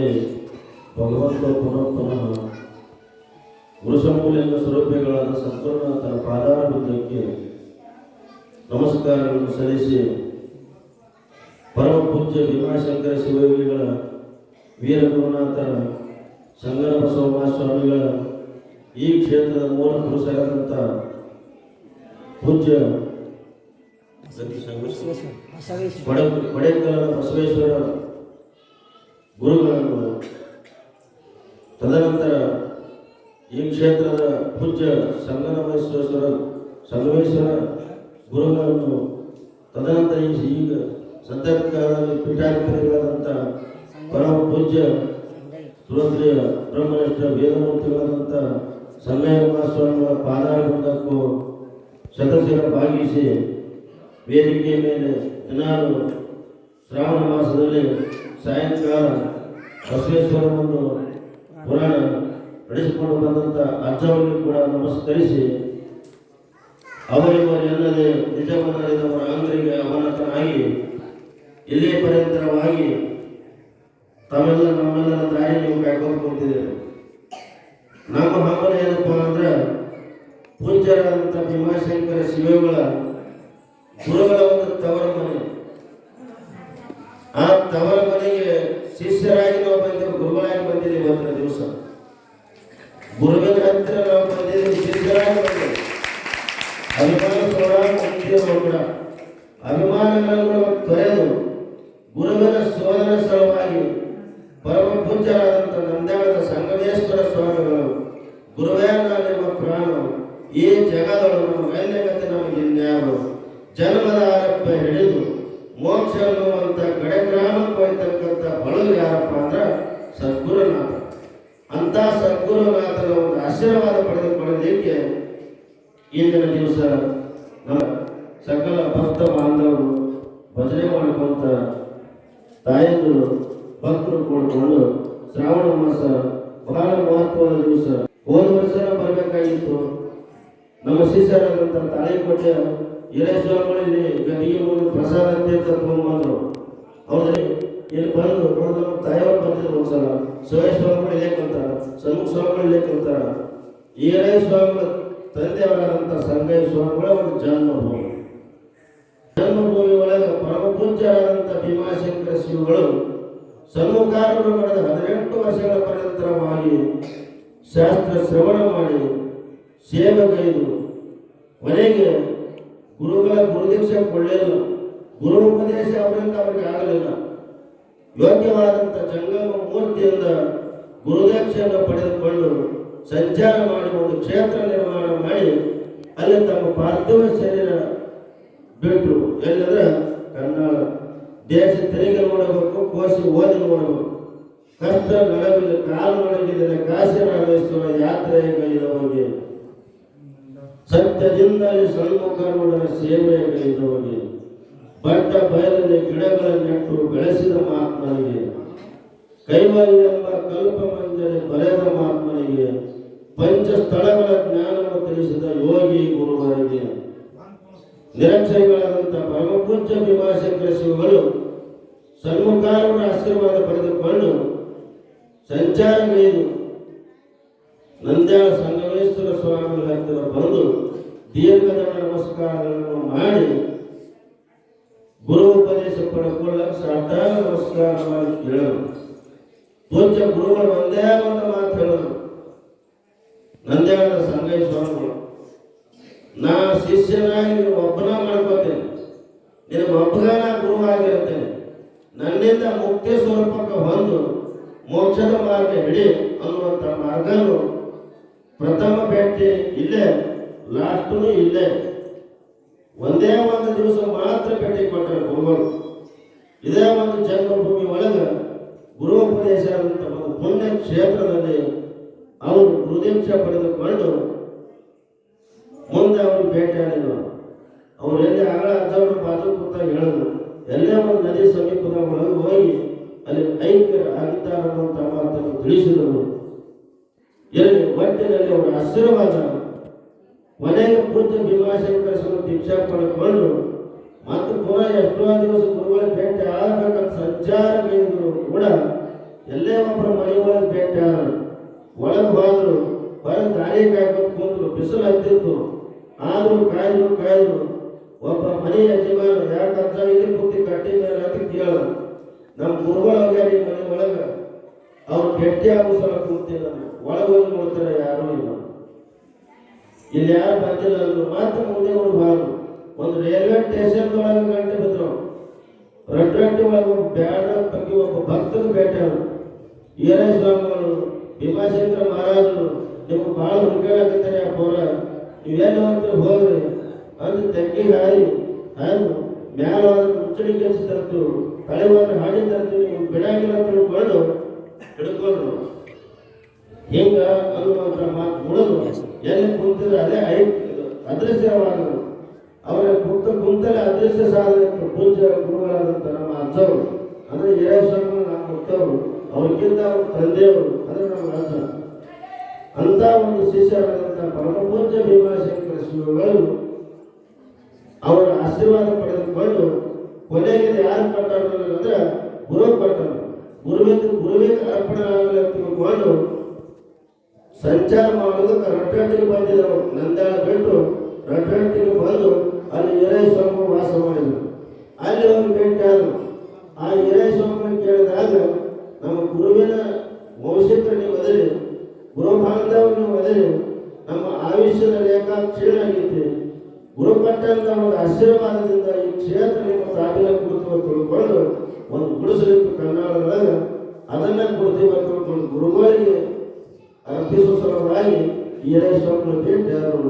ತಂದೆ ಭಗವಂತ ಪುನಃ ಪುನಃ ಸ್ವರೂಪಿಗಳಾದ ಸಂಪೂರ್ಣ ತನ್ನ ಪಾದಾರ ಬುದ್ಧಕ್ಕೆ ನಮಸ್ಕಾರಗಳನ್ನು ಸಲ್ಲಿಸಿ ಪರಮ ಪೂಜ್ಯ ಭೀಮಾಶಂಕರ ಶಿವಯೋಗಿಗಳ ವೀರ ಗುರುನಾಥ ಸಂಗನ ಬಸವಮ್ಮ ಸ್ವಾಮಿಗಳ ಈ ಕ್ಷೇತ್ರದ ಮೂಲ ಪುರುಷರಾದಂಥ ಪೂಜ್ಯ ಬಡ ಬಡೇಕರ ಬಸವೇಶ್ವರ ಗುರುಗಳನ್ನು ತದನಂತರ ಈ ಕ್ಷೇತ್ರದ ಪೂಜ್ಯ ಸಂಗಮೇಶ್ವರ ಸಂಗಮೇಶ್ವರ ಗುರುಗಳನ್ನು ತದನಂತರ ಈಗ ಸದ್ಯಕಾಲದಲ್ಲಿ ಪೀಠಾಧಿಪತಿಗಳಾದಂಥ ಪರಮ ಪೂಜ್ಯ ಸುರತ್ರಿಯ ಬ್ರಹ್ಮನಿಷ್ಠ ವೇದಮೂರ್ತಿಗಳಾದಂಥ ಸಂಗಮೇಶ್ವರನ ಪಾದಾರಬಂಧಕ್ಕೂ ಶತಶಿರ ಭಾಗಿಸಿ ವೇದಿಕೆಯ ಮೇಲೆ ದಿನಾಲು ಶ್ರಾವಣ ಮಾಸದಲ್ಲಿ ಸಾಯಂಕಾಲ ಬಸವೇಶ್ವರ ಒಂದು ಪುರಾಣ ನಡೆಸಿಕೊಂಡು ಬಂದಂಥ ಅಜ್ಜವನ್ನು ಕೂಡ ನಮಸ್ಕರಿಸಿ ಅವರಿವರು ಎಲ್ಲದೆ ನಿಜವನ್ನರಿದವರ ಅಂಗರಿಗೆ ಅವನತನಾಗಿ, ಇಲ್ಲೇ ಪರ್ಯಂತರವಾಗಿ ತಮ್ಮೆಲ್ಲ ನಮ್ಮೆಲ್ಲರ ತಾಯಿ ನೀವು ಕಾಯ್ಕೊಂಡು ಕೂತಿದ್ದೀರಿ ನಮ್ಮ ಹಂಬಲ ಏನಪ್ಪ ಅಂದ್ರೆ ಪೂಜ್ಯರಾದಂಥ ಭೀಮಾಶಂಕರ ಶಿವಗಳ ಗುರುಗಳ ಒಂದು ತವರ ಮನೆ. ಆ ತವರ ಮನೆಗೆ ಶಿಷ್ಯರಾಗಿ ನಾವು ಬಂದಿದ್ದೇವೆ ಗುರುಗಳಾಗಿ ಬಂದಿದ್ದೀವಿ ಇವತ್ತಿನ ದಿವಸ. ಗುರುವಿನ ಹತ್ತಿರ ನಾವು ಬಂದಿದ್ದೀವಿ ಶಿಷ್ಯರಾಗಿ ಬಂದಿದ್ದೇವೆ ಅಭಿಮಾನ ಸೌರ ಕೂಡ ಅಭಿಮಾನಗಳನ್ನು ತೊರೆದು ಗುರುವಿನ ಸೋದರ ಸ್ಥಳವಾಗಿ ಪರಮ ಪೂಜ್ಯರಾದಂಥ ನಂದ್ಯಾಳದ ಸಂಗಮೇಶ್ವರ ಸ್ವಾಮಿಗಳು, ಗುರುವೇ ನಿಮ್ಮ ಪ್ರಾಣ ಈ ಜಗದೊಳಗೆ ಗಣ್ಯಗತಿ ನಮಗೆ ಇನ್ಯಾರು ಜನ್ಮದ ಆರಪ್ಪ ಹಿಡಿದು ಮೋಕ್ಷ ಅನ್ನುವಂಥ ಕಡೆ ಗ್ರಾಮಕ್ಕೆ ಹೋಯ್ತಕ್ಕಂಥ ಬಳಗು ಯಾರಪ್ಪ ಅಂದ್ರೆ ಸದ್ಗುರುನಾಥ ಅಂತ ಸದ್ಗುರುನಾಥನ ಒಂದು ಆಶೀರ್ವಾದ ಪಡೆದುಕೊಳ್ಳಲಿಕ್ಕೆ ಇಂದಿನ ದಿವಸ ಸಕಲ ಭಕ್ತ ಬಾಂಧವರು ಭಜನೆ ಮಾಡ್ಕೊಂತ ತಾಯಂದರು ಭಕ್ತರು ಕೂಡಿಕೊಂಡು ಶ್ರಾವಣ ಮಾಸ ಬಹಳ ಮಹತ್ವದ ದಿವಸ. ಹೋದ ವರ್ಷ ಬರಬೇಕಾಗಿತ್ತು. ನಮ್ಮ ಶಿಷ್ಯರಾದಂಥ ತಾಳಿಕೋಟೆಯ ಹಿರೇ ಸ್ವಾಮಿಗಳಲ್ಲಿ ಗದಿಗೆ ಹೋಗಿ ಪ್ರಸಾದ ಅಂತ ಬಂದರು ಹೌದ್ರಿ? ಇಲ್ಲಿ ಬಂದು ನೋಡಿದ ನಮ್ಮ ತಾಯಿಯವ್ರು ಬಂದಿದ್ರು ಒಂದ್ಸಲ. ಸುರೇಶ್ ಸ್ವಾಮಿಗಳು ಇಲ್ಲೇ ಕಲ್ತಾರ ಸನ್ಮುಖ ಸ್ವಾಮಿಗಳು ಇಲ್ಲೇ ಕಲ್ತಾರ ಹಿರೇ ಸ್ವಾಮಿಗಳ ತಂದೆಯವರಾದಂಥ ಸಂಗಯ್ಯ ಸ್ವಾಮಿಗಳ ಒಂದು ಜನ್ಮಭೂಮಿ. ಜನ್ಮಭೂಮಿ ಒಳಗೆ ಪರಮ ಪೂಜ್ಯರಾದಂಥ ಭೀಮಾಶಂಕರ ಶಿವಗಳು ಸನ್ಮುಖಾರೂಢ ಮಾಡಿದ ಹದಿನೆಂಟು ವರ್ಷಗಳ ಪರ್ಯಂತರವಾಗಿ ಶಾಸ್ತ್ರ ಶ್ರವಣ ಮಾಡಿ ಸೇವೆಗೈದು ಕೊನೆಗೆ ಗುರುಗಳ ಗುರುದೀಕ್ಷೆ ಗುರು ಉಪದೇಶ ಅವರಿಂದ ಅವರಿಗೆ ಆಗಲಿಲ್ಲ. ಯೋಗ್ಯವಾದಂಥ ಜಂಗಮ ಮೂರ್ತಿಯಿಂದ ಗುರುದೀಕ್ಷೆಯನ್ನು ಪಡೆದುಕೊಂಡು ಸಂಚಾರ ಮಾಡಿ ಒಂದು ಕ್ಷೇತ್ರ ನಿರ್ಮಾಣ ಮಾಡಿ ಅಲ್ಲಿ ತಮ್ಮ ಪಾರ್ಥಿವ ಶರೀರ ಬಿಟ್ಟರು ಎಲ್ಲಂದ್ರೆ ಕನ್ನಡ. ದೇಶ ತೆರಿಗೆ ನೋಡಬೇಕು, ಕೋಸಿ ಓದಿ ನೋಡಬೇಕು. ಕಷ್ಟ ನಡವಿಲ್ಲ ಕಾಲು ನಡಗಿದರೆ ಕಾಶಿ ರಾಮೇಶ್ವರ ಯಾತ್ರೆ ಹೋಗಿ ಸತ್ಯದಿಂದಲೇ ಸಣ್ಣ ಸೇವೆಯಲ್ಲಿ ಬಡ್ಡ ಬಯಲಲ್ಲಿ ಗಿಡಗಳ ನೆಟ್ಟು ಬೆಳೆಸಿದ ಮಹಾತ್ಮನಿಗೆ ಕೈವಲ್ಯ ಎಂಬ ಕಲ್ಪಮಂಜರಿ ಬರೆದ ಮಹಾತ್ಮನಿಗೆ ಪಂಚ ಸ್ಥಳಗಳ ಜ್ಞಾನವನ್ನು ತಿಳಿಸಿದ ಯೋಗಿ ಗುರುವರಿಗೆ ನಿರಕ್ಷರಿಗಳಾದಂಥ ಪರಮಪೂಜ್ಯ ಭೀಮಾಶಂಕರ ಶಿವಗಳು ಸನ್ಮುಖಾರೂಢ ಆಶೀರ್ವಾದ ಪಡೆದುಕೊಂಡು ಸಂಚಾರಗೈದು ನಂದ್ಯಾಳ ಸಂಗಮೇಶ್ವರ ಸ್ವಾಮಿಗಳ ಬಂದು ದೀರ್ಘದ ನಮಸ್ಕಾರಗಳನ್ನು ಮಾಡಿ ಗುರು ಉಪದೇಶ ಪಡ್ಕೊಳ್ಳಕ್ಕೆ ಸಾಧ ನಮಸ್ಕಾರ ಮಾಡಿ ಕೇಳೋರು ಪೂಜ್ಯ ಗುರುಗಳು ಒಂದೇ ಒಂದು ಮಾತು ಹೇಳೋರು ನಂದ್ಯಾಳದ ಸಂಗೈ ಸ್ವಾಮಿಗಳು, ನಾ ಶಿಷ್ಯನಾಗಿ ನೀನು ಒಬ್ಬನ ಮಾಡ್ಕೋತೇನೆ. ನಿನ್ನ ಒಬ್ಬನ ಗುರು ಆಗಿರ್ತೇನೆ ನನ್ನಿಂದ ಮುಕ್ತಿ ಸ್ವರೂಪಕ್ಕೆ ಹೊಂದು ಮೋಕ್ಷದ ಮಾರ್ಗ ಹಿಡಿ ಅನ್ನುವಂಥ ಮಾರ್ಗನು ಪ್ರಥಮ ಭೇಟಿ ಇಲ್ಲೇ ಲಾಸ್ಟು ಇಲ್ಲೇ. ಒಂದೇ ಒಂದು ದಿವಸ ಮಾತ್ರ ಭೇಟಿ ಕೊಟ್ಟರು ಗುರುಗಳು. ಇದೇ ಒಂದು ಜನ್ಮಭೂಮಿ ಒಳಗೆ ಗುರುಪದೇಶ ಅಂತ ಒಂದು ಪುಣ್ಯ ಕ್ಷೇತ್ರದಲ್ಲಿ ಅವರು ಹೃದಯಕ್ಷ ಪಡೆದುಕೊಂಡು ಮುಂದೆ ಅವರು ಭೇಟಿಯಾಡಿದ್ರು ಅವ್ರು ಎಲ್ಲಿ ಆಗಲ ಅಜ್ಜವರು ಬಾಜು ಹೇಳಿದ್ರು ಎಲ್ಲೇ ಒಂದು ನದಿ ಸಮೀಪದ ಒಳಗೆ ಹೋಗಿ ಅಲ್ಲಿ ಐಕ್ಯ ಆಗಿದ್ದಾರೆ ಅನ್ನುವಂಥ ಮಾತನ್ನು ತಿಳಿಸಿದರು. ಎಲ್ಲಿ ವೈದ್ಯದಲ್ಲಿ ಅವರ ಆಶೀರ್ವಾದ ಕೊನೆಗೆ ಪೂರ್ತಿ ಭೀಮಾಶಂಕರ ಸ್ವಾಮಿ ದೀಕ್ಷಾ ಪಡ್ಕೊಂಡು ಮತ್ತು ಪುನಃ ಎಷ್ಟೋ ದಿವಸ ಗುರುಗಳ ಭೇಟಿ ಆಗಬೇಕಂತ ಸಂಚಾರ ಬೀದರು ಕೂಡ ಎಲ್ಲೇ ಒಬ್ಬರ ಮನೆ ಒಳಗೆ ಭೇಟಿ ಆದರು ಒಳಗೆ ಹೋದರು ಹೊರಗೆ ದಾರಿ ಕಾಯ್ಕೊಂಡು ಕೂತರು ಬಿಸಿಲು ಹತ್ತಿತ್ತು ಆದರೂ ಕಾಯ್ದರು ಕಾಯ್ದರು ಒಬ್ಬ ಮನೆ ಯಜಮಾನ ಯಾಕಂತ ಇಲ್ಲಿ ಕೂತಿ ಕಟ್ಟಿ ಮೇಲೆ ಅಂತ ಕೇಳ ನಮ್ಮ ಗುರುಗಳ ಹೋಗ್ಯಾರ ಈ ಮನೆ ಒಳಗ ಅವ್ರು ಭೇಟಿ ಆಗೋ ಸಲ ಕೂತಿಲ್ಲ ಒಳಗೆ ಹೋಗಿ ನೋಡ್ತಾರೆ ಯಾರೂ ಇಲ್ಲ. ಇಲ್ಲಿ ಯಾರು ಬಂದಿಲ್ಲ ಅಂದ್ರು ಮಾತ್ರ ಮುಂದೆ ಅವರು ಬಾರು ಒಂದು ರೈಲ್ವೆ ಸ್ಟೇಷನ್ ಒಳಗೆ ಗಂಟೆ ಬಿದ್ರು. ರಡ್ಡಂಟಿ ಒಳಗೆ ಬ್ಯಾಡ್ರ ಬಗ್ಗೆ ಒಬ್ಬ ಭಕ್ತನ ಭೇಟಿ ಆದ್ರು. ಈರೇ ಸ್ವಾಮಿಗಳು ಭೀಮಾಶಂಕರ ಮಹಾರಾಜರು, ನಿಮ್ಗೆ ಭಾಳ ಹುಡುಕಾಡಕತ್ತಾರೆ ಆ ಪೌರ. ನೀವೇನು ಅಂತ ಹೋಗ್ರಿ. ಅಂತ ತೆಕ್ಕಿಗೆ ಹಾಯಿ ಹಾರು ಮ್ಯಾಲ ಮುಚ್ಚಡಿ ಕೆಲಸ ತರ್ತೀವಿ. ತಲೆ ಹಾಡಿ ತರ್ತೀವಿ. ನೀವು ಬಿಡಂಗಿಲ್ಲ ಅಂತ ತಿಳ್ಕೊಂಡು ಹಿಡ್ಕೊಂಡ್ರು ಹಿಂಗ ಅನ್ನುವಂಥ ಮಾತು ಮುಳಿದು ಎಲ್ಲಿ ಕುಂತಿದ್ರೆ ಅದೇ ಐ ಅದೃಶ್ಯವಾದರು ಅವರ ಕುಂತ ಕುಂತಲೇ ಅದೃಶ್ಯ ಸಾಧನೆ ಪೂಜ್ಯ ಗುರುಗಳಾದಂಥ ನಮ್ಮ ಅಜ್ಜವರು ಅಂದ್ರೆ ಹಿರೇಶ್ವರರು ನಮ್ಮ ಮುತ್ತವರು. ಅವ್ರಿಗಿಂತ ಅವ್ರ ತಂದೆಯವರು. ಅಂದ್ರೆ ನಮ್ಮ ಅಜ್ಜ ಅಂತ ಒಂದು ಶಿಷ್ಯರಾದಂಥ ಪರಮ ಪೂಜ್ಯ ಭೀಮಾಶಂಕರ ಶ್ರೀಗಳು ಅವರ ಆಶೀರ್ವಾದ ಪಡೆದುಕೊಂಡು ಕೊನೆಗೆ ಯಾರು ಕೊಟ್ಟರು ಅಂದ್ರೆ ಗುರು ಕೊಟ್ಟರು ಗುರುವಿಂದ ಗುರುವಿಗೆ ಅರ್ಪಣೆ ಆಗಲಿ ಅಂತ ತಿಳ್ಕೊಂಡು ಸಂಚಾರ ಮಾಡೋದಕ್ಕೆ ರಟ್ಟಂಟಿಗೆ ಬಂದಿದ್ರು ನಂದಾಳ ಬಿಟ್ಟು ರಟ್ಟಂಟಿಗೆ ಬಂದು ಅಲ್ಲಿ ಹಿರೇಸ್ವಾಮಿ ವಾಸ ಮಾಡಿದರು. ಅಲ್ಲಿ ಒಂದು ಭೇಟಿ ಆದರು ಆ ಹಿರೇಸ್ವಾಮಿ ಕೇಳಿದಾಗ, ನಮ್ಮ ಗುರುವಿನ ವಂಶಕ್ಕೆ ನೀವು ಬದಲಿ ಗುರು ಬಾಂಧವ್ಯ ಒದರಿ, ನಮ್ಮ ಆಯುಷ್ಯದ ರೇಖಾ ಕ್ಷೀಣ ಆಗೈತಿ ಗುರುಪಟ್ಟಂತ ಒಂದು ಆಶೀರ್ವಾದದಿಂದ ಈ ಕ್ಷೇತ್ರ ನಿಮ್ಮ ಕುರಿತು ಅಂತ ತಿಳ್ಕೊಂಡು ಒಂದು ಗುಡಿಸಲಿತ್ತು ಕನ್ನಡದಾಗ ಅದನ್ನ ಕೊಡ್ತೀವಿ ಅಂತ ತಿಳ್ಕೊಂಡು ಗುರುಗಳಿಗೆ ಅರ್ಪಿಸುವ ಸಲುವಾಗಿ ಈ ಹಿರೇಸ್ವಾಮಿ ಭೇಟಿ ಆದರು